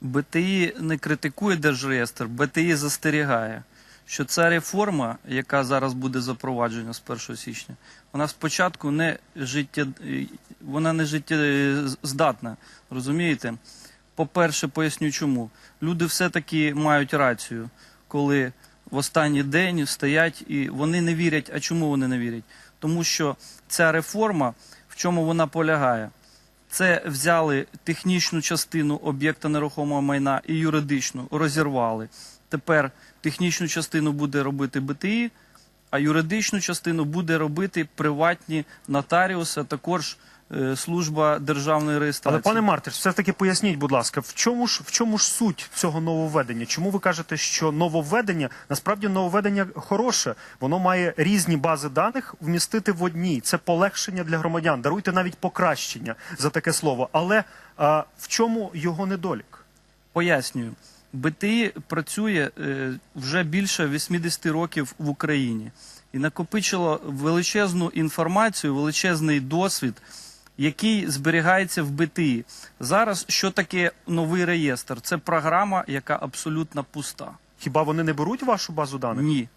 БТІ не критикує Держреєстр, БТІ застерігає, що ця реформа, яка зараз буде запроваджена з 1 січня, вона спочатку не життя, вона не життєздатна. Розумієте? По-перше, поясню чому. Люди все-таки мають рацію, коли в останній день стоять і вони не вірять. А чому вони не вірять? Тому що ця реформа, в чому вона полягає? Це взяли технічну частину об'єкта нерухомого майна і юридичну розірвали. Тепер технічну частину буде робити БТІ, а юридичну частину буде робити приватні нотаріуси, а також е, служба державної реєстрації. Але пане Мартиш, все таки поясніть, будь ласка, в чому ж в чому ж суть цього нововведення? Чому ви кажете, що нововведення насправді нововведення хороше? Воно має різні бази даних вмістити в одній. Це полегшення для громадян. Даруйте навіть покращення за таке слово. Але а, в чому його недолік? Пояснюю. БТІ працює е, вже більше 80 років в Україні і накопичило величезну інформацію, величезний досвід, який зберігається в БТІ. Зараз що таке новий реєстр? Це програма, яка абсолютно пуста. Хіба вони не беруть вашу базу даних? Ні.